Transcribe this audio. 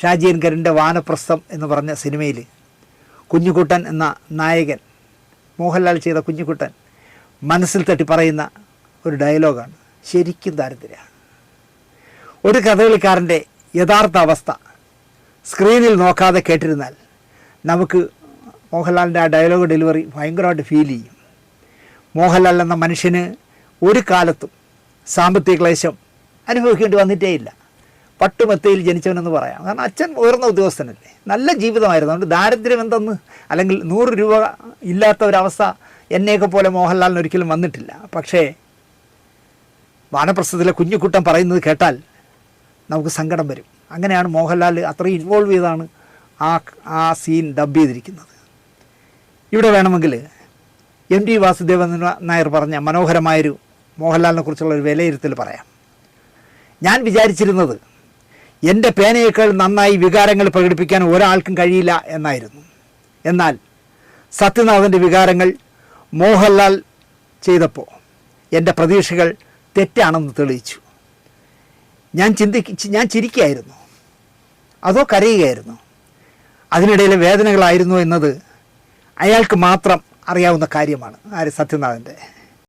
ഷാജിയൻകറിന്റെ വാനപ്രസ്ഥം എന്ന് പറഞ്ഞ സിനിമയിൽ കുഞ്ഞുകുട്ടൻ എന്ന നായകൻ മോഹൻലാൽ ചെയ്ത കുഞ്ഞുകുട്ടൻ മനസ്സിൽ തട്ടി പറയുന്ന ഒരു ഡയലോഗാണ്. ശരിക്കും ദാരിദ്ര്യമാണ് ഒരു കഥകളിക്കാരന്റെ യഥാർത്ഥ അവസ്ഥ സ്ക്രീനിൽ നോക്കാതെ കേട്ടിരുന്നാൽ നമുക്ക് മോഹൻലാലിന്റെ ആ ഡയലോഗ് ഡെലിവറി ഭയങ്കരമായിട്ട് ഫീൽ ചെയ്യും. മോഹൻലാൽ എന്ന മനുഷ്യന് ഒരു കാലത്തും സാമ്പത്തിക ക്ലേശം അനുഭവിക്കേണ്ടി വന്നിട്ടേ ഇല്ല പട്ടുമെത്തയിൽ ജനിച്ചവനെന്ന് പറയാം. കാരണം അച്ഛൻ ഉയർന്ന ഉദ്യോഗസ്ഥനല്ലേ. നല്ല ജീവിതമായിരുന്നു. അതുകൊണ്ട് ദാരിദ്ര്യം എന്തെന്ന്? അല്ലെങ്കിൽ നൂറ് രൂപ ഇല്ലാത്ത ഒരവസ്ഥ എന്നെയൊക്കെ പോലെ മോഹൻലാലിന് ഒരിക്കലും വന്നിട്ടില്ല. പക്ഷേ വാനപ്രസ്ഥത്തിലെ കുഞ്ഞുകുട്ടൻ പറയുന്നത് കേട്ടാൽ നമുക്ക് സങ്കടം വരും. അങ്ങനെയാണ് മോഹൻലാൽ അത്രയും ഇൻവോൾവ് ചെയ്താണ് ആ ആ സീൻ ഡബ് ചെയ്തിരിക്കുന്നത്. ഇവിടെ വേണമെങ്കിൽ എം ടി വാസുദേവൻ നായർ പറഞ്ഞ മനോഹരമായൊരു മോഹൻലാലിനെ കുറിച്ചുള്ള ഒരു വിലയിരുത്തൽ പറയാം. ഞാൻ വിചാരിച്ചിരുന്നത് എന്റെ പേനയേക്കാൾ നന്നായി വികാരങ്ങൾ പ്രകടിപ്പിക്കാൻ ഒരാൾക്കും കഴിയില്ല എന്നായിരുന്നു. എന്നാൽ സത്യനാഥന്റെ വികാരങ്ങൾ മോഹൻലാൽ ചെയ്തപ്പോൾ എന്റെ പ്രതീക്ഷകൾ തെറ്റാണെന്ന് തെളിയിച്ചു. ഞാൻ ചിന്തിച്ച് ഞാൻ ചിരിക്കുകയായിരുന്നു അതോ കരയുകയായിരുന്നു. അതിനിടയിലെ വേദനകളായിരുന്നു എന്നത് അയാൾക്ക് മാത്രം അറിയാവുന്ന കാര്യമാണ്. ആര്? സത്യനാഥന്റെ